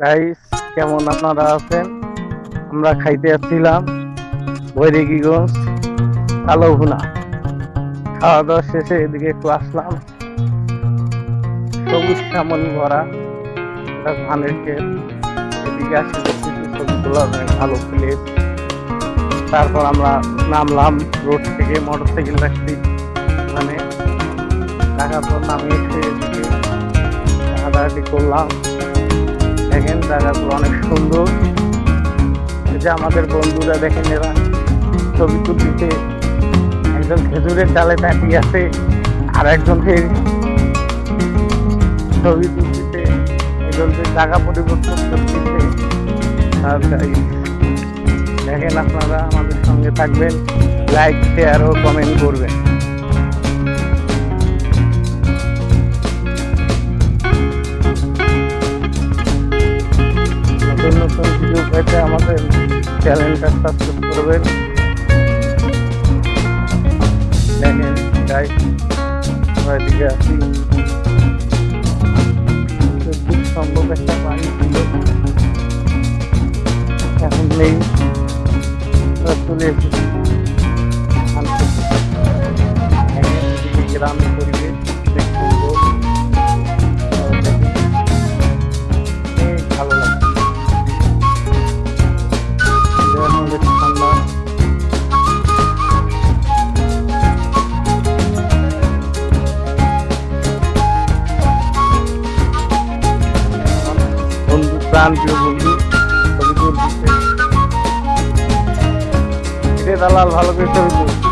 Guys কেমন আপনারা আছেন? আমরা খাইতে আসছিলাম ভৈরগীগঞ্জ কালো ভুনা খাওয়া দাওয়া শেষে এদিকে একটু আসলাম। সবুজ শ্যামল ভরা ধানের এদিকে আসে ভালো প্লেস তারপর আমরা নামলাম রোড থেকে মোটর সাইকেল রাখছি মানে টাকার পর নামিয়ে এসে হাঁটাহাঁটি করলাম। জায়গাগুলো অনেক সুন্দর। যে আমাদের বন্ধুরা দেখেন এরা ছবি তুলতেছে। একজন খেজুরের ডালে তাকিয়ে আছে আর একজন ছবি তুলতেছে। একজন জায়গা পরিবর্তন করতেছে। আর দেখেন আপনারা আমাদের সঙ্গে থাকবেন লাইক শেয়ার ও কমেন্ট করবেন। নতুন ভিডিও পেতে আমাদের চ্যানেলটা সাবস্ক্রাইব করবেন। এখন নেই। চলে এসেছি। প্রাণ প্রিয় বন্ধু ছবি দালাল ভালো করে ছবি তুলছে